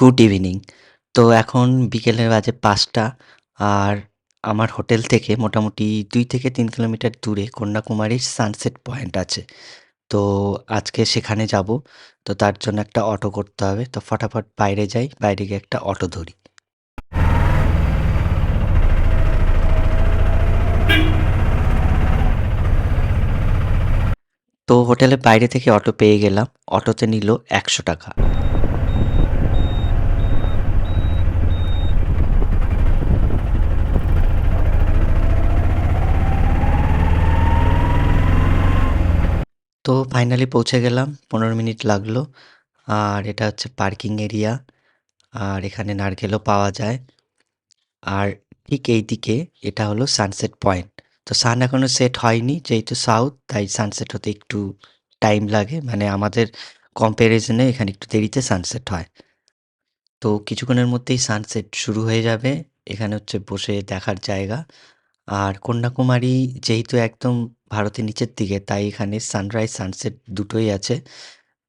Good evening. তো এখন বিকেলের বাজে পাঁচটা আর আমার হোটেল থেকে মোটামুটি দুই থেকে তিন কিলোমিটার দূরে কন্যাকুমারীর সানসেট পয়েন্ট আছে। তো আজকে সেখানে যাব। তো তার জন্য একটা অটো করতে হবে। তো ফটাফট বাইরে যাই, বাইরে গিয়ে একটা অটো ধরি। তো হোটেলের বাইরে থেকে অটো পেয়ে গেলাম। অটোতে নিল একশো টাকা। তো ফাইনালি পৌঁছে গেলাম, পনেরো মিনিট লাগল। আর এটা হচ্ছে পার্কিং এরিয়া আর এখানে নারকেলও পাওয়া যায়। আর ঠিক এই দিকে এটা হলো সানসেট পয়েন্ট তো সান এখনও সেট হয়নি, যেহেতু সাউথ তাই সানসেট হতে একটু টাইম লাগে। মানে আমাদের কম্প্যারিজনে এখানে একটু দেরিতে সানসেট হয়। তো কিছুক্ষণের মধ্যেই সানসেট শুরু হয়ে যাবে। এখানে হচ্ছে বসে দেখার জায়গা। আর কন্যাকুমারী যেহেতু একদম ভারতের নিচের দিকে, তাই এখানে সানরাইজ সানসেট দুটোই আছে।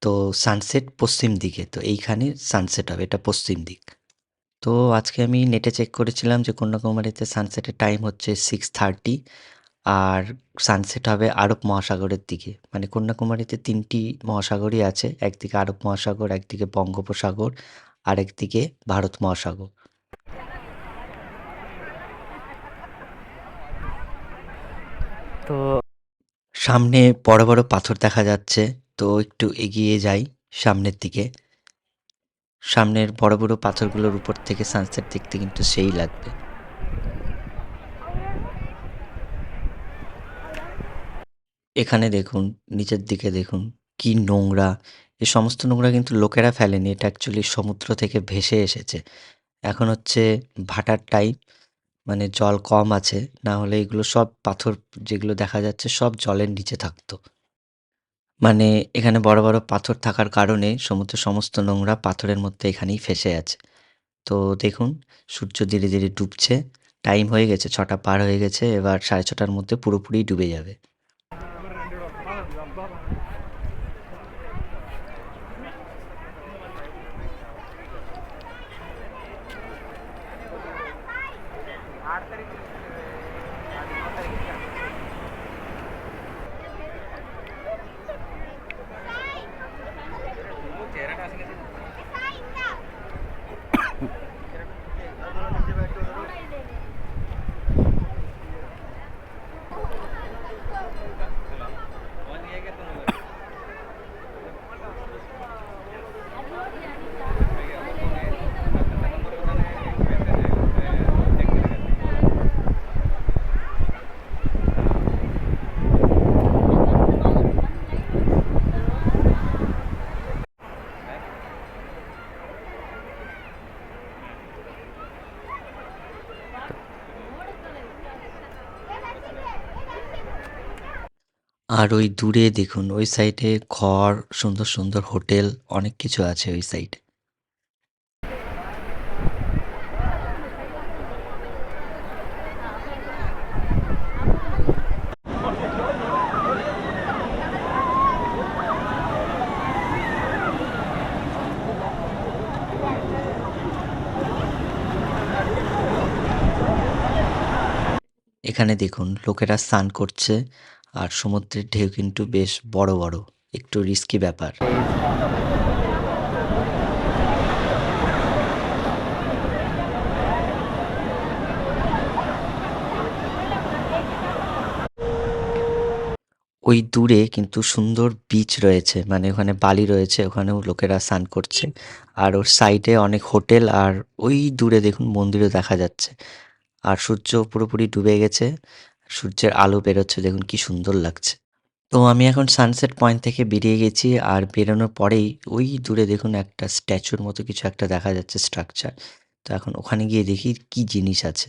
তো সানসেট পশ্চিম দিকে, তো এইখানে সানসেট হবে, এটা পশ্চিম দিক। তো আজকে আমি নেটে চেক করেছিলাম যে কন্যাকুমারীতে সানসেটের টাইম হচ্ছে সিক্স থার্টি আর সানসেট হবে আরব মহাসাগরের দিকে। মানে কন্যাকুমারীতে তিনটি মহাসাগরই আছে, একদিকে আরব মহাসাগর, একদিকে বঙ্গোপসাগর আর একদিকে ভারত মহাসাগর। তো সামনে বড় বড় পাথর দেখা যাচ্ছে, তো একটু এগিয়ে যাই সামনের দিকে। সামনের বড় বড় পাথরগুলোর উপর থেকে সানসেট দেখতে কিন্তু সেই লাগবে। এখানে দেখুন, নিচের দিকে দেখুন, কি নোংরা। এই সমস্ত নোংরা কিন্তু লোকেরা ফেলেনি, এটা অ্যাকচুয়ালি সমুদ্র থেকে ভেসে এসেছে। এখন হচ্ছে ভাটার টাইম মানে জল কম আছে, না হলে এগুলো সব পাথর যেগুলো দেখা যাচ্ছে সব জলের নিচে থাকতো। মানে এখানে বড় বড় পাথর থাকার কারণে সমুদ্রের সমস্ত নোংরা পাথরের মধ্যে এখানেই ফেসে আছে। তো দেখুন, সূর্য ধীরে ধীরে ডুবছে টাইম হয়ে গেছে, ছটা পার হয়ে গেছে, এবার সাড়ে ছটার মধ্যে পুরোপুরি ডুবে যাবে। আর ওই দূরে দেখুন, ওই সাইডে ঘর, সুন্দর সুন্দর হোটেল, অনেক কিছু আছে ওই সাইডে এখানে দেখুন, লোকেরা স্নান করছে। আর সমুদ্রের ঢেউ কিন্তু বেশ বড় বড়, একটু রিস্কি ব্যাপার। ওই দূরে কিন্তু সুন্দর বিচ রয়েছে মানে ওখানে বালি রয়েছে, ওখানেও লোকেরা স্নান করছে। আর ওর সাইডে অনেক হোটেল আর ওই দূরে দেখুন মন্দিরও দেখা যাচ্ছে। আর সূর্য পুরোপুরি ডুবে গেছে। সূর্যের আলো বেরোচ্ছে, দেখুন কি সুন্দর লাগছে। তো আমি এখন সানসেট পয়েন্ট থেকে বেরিয়ে গেছি আর বেরোনোর পরেই ওই দূরে দেখুন একটা স্ট্যাচুর মতো কিছু একটা দেখা যাচ্ছে স্ট্রাকচার তো এখন ওখানে গিয়ে দেখি কি জিনিস আছে।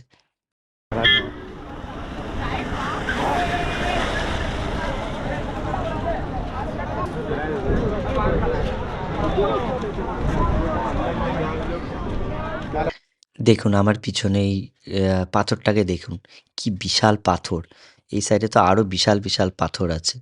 দেখুন, আমার পিছনে এই পাথরটাকে দেখুন। কি বিশাল পাথর। এই সাইডে তো আরও বিশাল বিশাল পাথর আছে।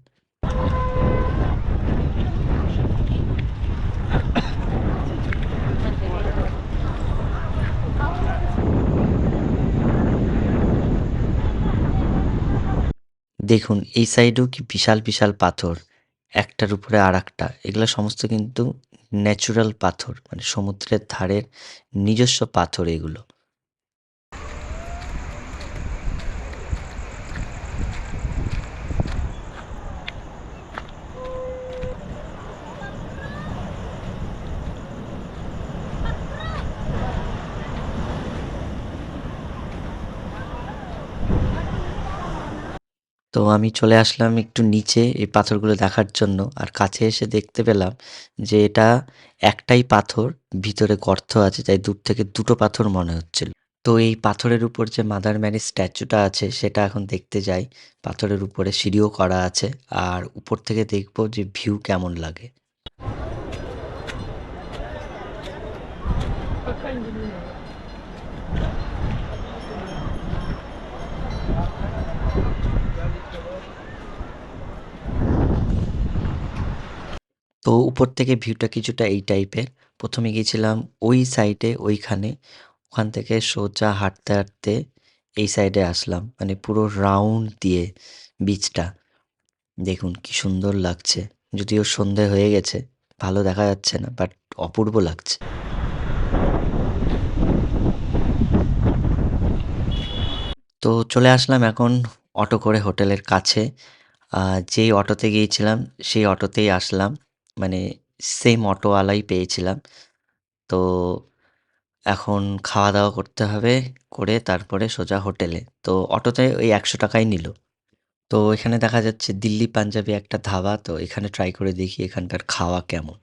দেখুন, এই সাইডেও কি বিশাল বিশাল পাথর। একটার উপরে আর একটা এগুলো সমস্ত কিন্তু ন্যাচুরাল পাথর মানে সমুদ্রের ধারের নিজস্ব পাথর এগুলো। তো আমি চলে আসলাম একটু নিচে এই পাথরগুলো দেখার জন্য। আর কাছে এসে দেখতে পেলাম যে এটা একটাই পাথর, ভিতরে গর্ত আছে, তাই দূর থেকে দুটো পাথর মনে হচ্ছিল। তো এই পাথরের উপর যে মাদার ম্যারির স্ট্যাচুটা আছে, সেটা এখন দেখতে যাই। পাথরের উপরে সিঁড়িও করা আছে। আর উপর থেকে দেখব যে ভিউ কেমন লাগে। তো উপর থেকে ভিউটা কিছুটা এই টাইপের। প্রথমে গিয়েছিলাম ওই সাইডে, ওইখানে। ওখান থেকে সোজা হাঁটতে হাঁটতে এই সাইডে আসলাম। মানে পুরো রাউন্ড দিয়ে বিচটা। দেখুন কি সুন্দর লাগছে। যদিও সন্ধে হয়ে গেছে, ভালো দেখা যাচ্ছে না, বাট অপূর্ব লাগছে। তো চলে আসলাম এখন অটো করে হোটেলের কাছে। যেই অটোতে গিয়েছিলাম, সেই অটোতেই আসলাম। মানে সেম অটোওয়ালাই পেয়েছিলাম। তো এখন খাওয়া দাওয়া করতে হবে করে তারপরে সোজা হোটেলে। তো অটোতে ওই একশো টাকাই নিল। তো এখানে দেখা যাচ্ছে দিল্লি পাঞ্জাবি একটা ধাবা, তো এখানে ট্রাই করে দেখি এখানকার খাওয়া কেমন।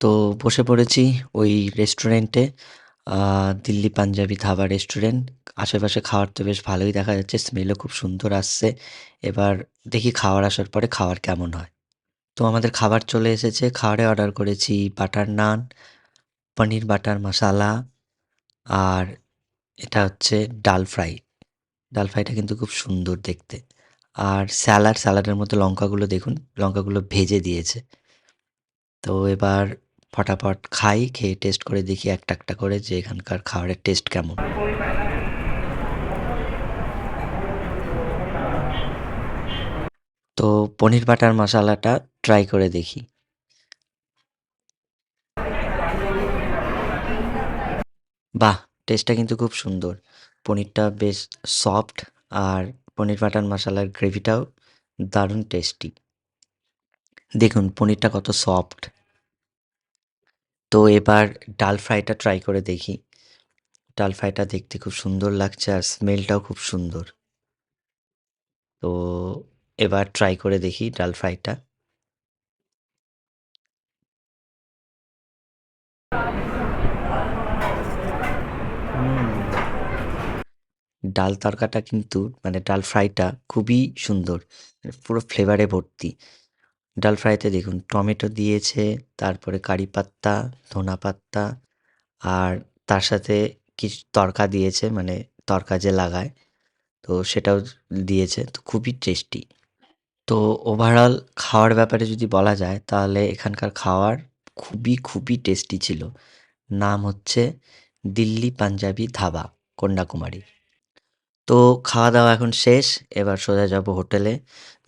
তো বসে পড়েছি ওই রেস্টুরেন্টে দিল্লি পাঞ্জাবি ধাবা রেস্টুরেন্ট আশেপাশে খাওয়ার তো বেশ ভালোই দেখা যাচ্ছে স্মেলও খুব সুন্দর আসছে। এবার দেখি খাওয়ার আসার পরে খাওয়ার কেমন হয়। তো আমাদের খাবার চলে এসেছে। খাবারে অর্ডার করেছি বাটার নান পনির বাটার মশালা আর এটা হচ্ছে ডাল ফ্রাই ডাল ফ্রাইটা কিন্তু খুব সুন্দর দেখতে। আর স্যালাড স্যালাডের মধ্যে লঙ্কাগুলো দেখুন, লঙ্কাগুলো ভেজে দিয়েছে। তো এবার ফটাফট খাই, খেয়ে টেস্ট করে দেখি একটা একটা করে যে এখানকার খাবারের টেস্ট কেমন। তো পনির বাটার মশালাটা ট্রাই করে দেখি। বাহ টেস্টটা কিন্তু খুব সুন্দর। পনিরটা বেশ সফট আর পনির বাটার মশালার গ্রেভিটাও দারুণ টেস্টি দেখুন, পনিরটা কত সফট তো এবার ডাল ফ্রাইটা ট্রাই করে দেখি। ডাল ফ্রাইটা দেখতে খুব সুন্দর লাগছে আর স্মেলটাও খুব সুন্দর। তো এবার ট্রাই করে দেখি ডাল ফ্রাইটা। ডাল তরকাটা কিন্তু মানে ডাল ফ্রাইটা খুবই সুন্দর মানে পুরো ফ্লেভারে ভর্তি। ডাল ফ্রাইতে দেখুন, টমেটো দিয়েছে, তারপরে কারি পাত্তা, ধনা পাত্তা, আর তার সাথে কিছু তড়কা দিয়েছে মানে তড়কা যে লাগায়, তো সেটাও দিয়েছে, তো খুবই টেস্টি তো ওভারঅল খাওয়ার ব্যাপারে যদি বলা যায়, তাহলে এখানকার খাওয়ার খুবই খুবই টেস্টি ছিল। নাম হচ্ছে দিল্লি পাঞ্জাবি ধাবা, কন্যাকুমারী। তো খাওয়া দাওয়া এখন শেষ। এবার সোজা যাব হোটেলে।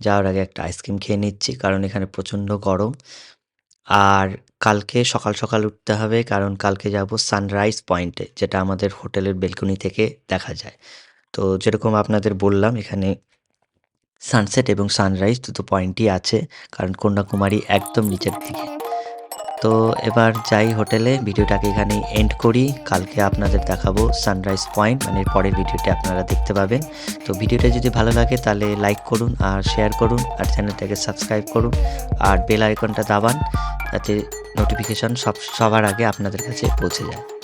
যাওয়ার আগে একটা আইসক্রিম খেয়ে নিচ্ছি, কারণ এখানে প্রচণ্ড গরম। আর কালকে সকাল সকাল উঠতে হবে, কারণ কালকে যাব সানরাইজ পয়েন্টে, যেটা আমাদের হোটেলের বেলকনি থেকে দেখা যায়। তো যেরকম আপনাদের বললাম, এখানে সানসেট এবং সানরাইজ দুটো পয়েন্টই আছে, কারণ কন্যাকুমারী একদম নিচের দিকে। তো এবার যাই হোটেলে, ভিডিওটাকে এখানে এন্ড করি। কালকে আপনাদের দেখাবো সানরাইজ পয়েন্ট মানে পরের ভিডিওটি আপনারা দেখতে পাবেন। তো ভিডিওটা যদি ভালো লাগে তাহলে লাইক করুন আর শেয়ার করুন আর চ্যানেলটাকে সাবস্ক্রাইব করুন আর বেল আইকনটা দাবান, যাতে নোটিফিকেশান সব, সবার আগে আপনাদের কাছে পৌঁছে যায়।